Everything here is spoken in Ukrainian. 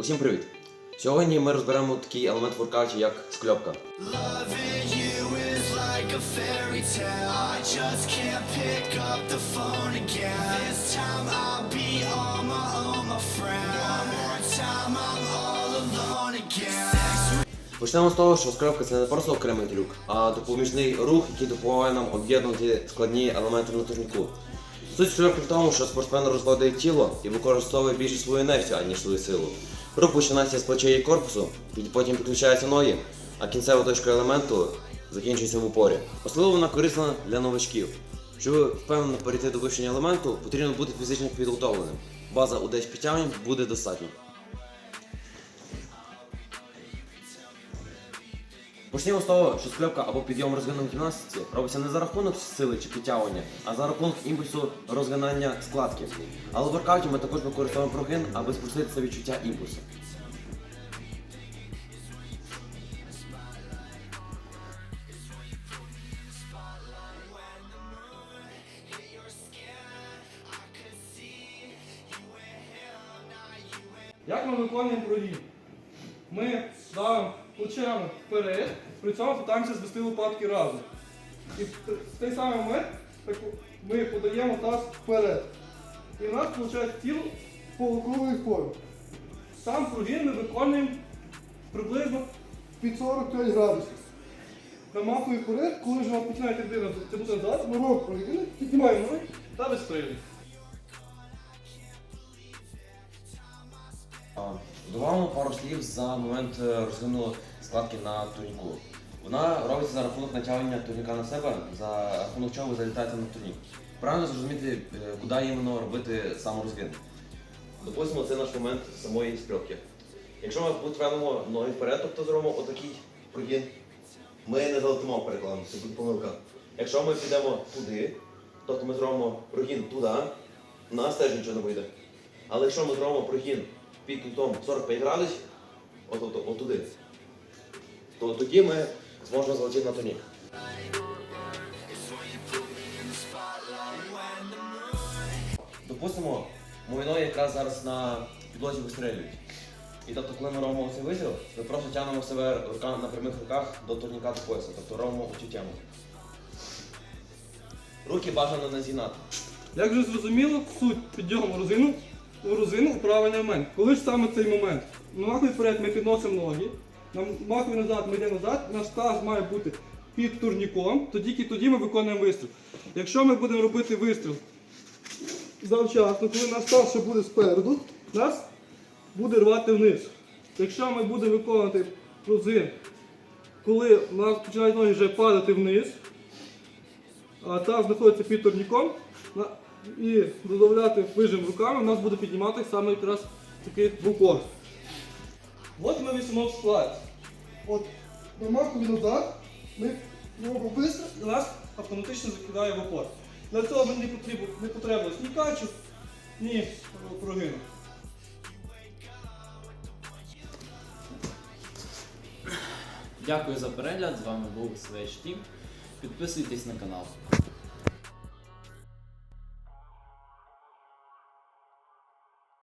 Усім привіт! Сьогодні ми розберемо такий елемент в воркауті, як скльопка. Почнемо з того, що скльопка це не просто окремий трюк, а допоміжний рух, який допомагає нам об'єднувати складні елементи турніку. Суть скльопки в тому, що спортсмен розкладає тіло і використовує більше свою інерцію, аніж свою силу. Рух починається з плечей корпусу, потім підключаються ноги, а кінцева точка елементу закінчується в упорі. Особливо вона корисна для новачків. Щоб впевнено перейти до вивчення елементу, потрібно бути фізично підготовленим. База у 10 підтягнень буде достатньо. Почнемо з того, що склепка або підйом розгину в гімнастиці робиться не за рахунок сили чи підтягування, а за рахунок імпульсу розгинання складки. Але в воркауті ми також використовуємо прогин, аби спростити це відчуття імпульсу. Як ми виконуємо прогін? Ми ставимо плечами вперед, при цьому питаємося звести лопатки разом. І в той самий момент ми подаємо таз вперед. І в нас виходить тіло полукруглої форми. Сам прогін ми виконуємо приблизно під 45 градусів. Намахую вперед, коли вже починає тягти тягнути назад, ми робимо прогін, піднімаємо ноги та вистрілюємо. Добавимо пару слів за момент е, розгину складки на турніку. Вона робиться за рахунок натягування турніка на себе, за рахунок чого ви залітаєте на турнік. Правильно зрозуміти, е, куди іменно робити саморозгин. Допустимо, це наш момент самої скльопки. Якщо ми підтягнемо ноги вперед, тобто зробимо отакий прогін, ми не залетимо перекладом, це буде помилка. Якщо ми підемо туди, тобто ми зробимо прогін туди, у нас теж нічого не вийде. Але якщо ми зробимо прогін під кутом 45 градусів, от, от, от туди, то тоді ми зможемо залетіти на турнік. Допустимо, мої ноги якраз зараз на підлозі вистрелюють. І тобто, коли ми робимо цей вистріл, ми просто тягнемо себе на прямих руках до турніка до пояса, тобто робимо оцю тему. Руки бажано не зігнати. Як вже зрозуміло, суть підйому розину у розину у правильний момент. Коли ж саме цей момент? Намахує вперед, ми підносимо ноги, намахує назад, ми йдемо назад, наш таз має бути під турніком, то тільки тоді ми виконуємо вистріл. Якщо ми будемо робити вистріл завчасно, коли наш таз ще буде спереду, нас буде рвати вниз. Якщо ми будемо виконувати розин, коли у нас починають ноги вже падати вниз, а таз знаходиться під турніком і додавляти вижим руками, у нас буде піднімати саме якраз такий букор. От ми вісимо в складі. От намахуємо назад, ми робимо вистріл і нас автоматично закидає в опор. Для цього мені не потрібно, не потрібно ні качу, ні прогину. Дякую за перегляд. З вами був Свеч Тім. Підписуйтесь на канал.